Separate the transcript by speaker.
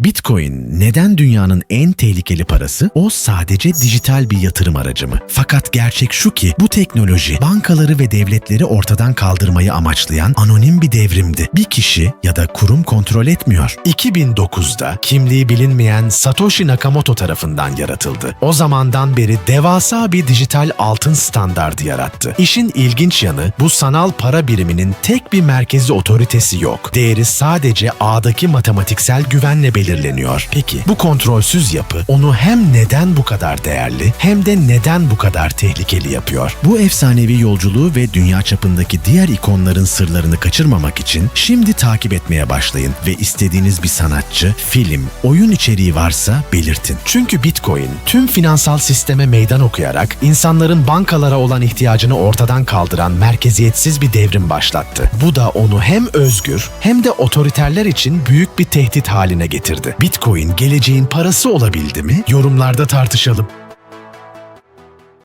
Speaker 1: Bitcoin neden dünyanın en tehlikeli parası? O sadece dijital bir yatırım aracı mı? Fakat gerçek şu ki bu teknoloji bankaları ve devletleri ortadan kaldırmayı amaçlayan anonim bir devrimdi. Bir kişi ya da kurum kontrol etmiyor. 2009'da kimliği bilinmeyen Satoshi Nakamoto tarafından yaratıldı. O zamandan beri devasa bir dijital altın standardı yarattı. İşin ilginç yanı bu sanal para biriminin tek bir merkezi otoritesi yok. Değeri sadece ağdaki matematiksel güvenle belirleniyor. Peki bu kontrolsüz yapı onu hem neden bu kadar değerli hem de neden bu kadar tehlikeli yapıyor? Bu efsanevi yolculuğu ve dünya çapındaki diğer ikonların sırlarını kaçırmamak için şimdi takip etmeye başlayın ve istediğiniz bir sanatçı, film, oyun içeriği varsa belirtin. Çünkü Bitcoin tüm finansal sisteme meydan okuyarak insanların bankalara olan ihtiyacını ortadan kaldıran merkeziyetsiz bir devrim başlattı. Bu da onu hem özgür hem de otoriterler için büyük bir tehdit haline getirdi. Bitcoin geleceğin parası olabildi mi? Yorumlarda tartışalım.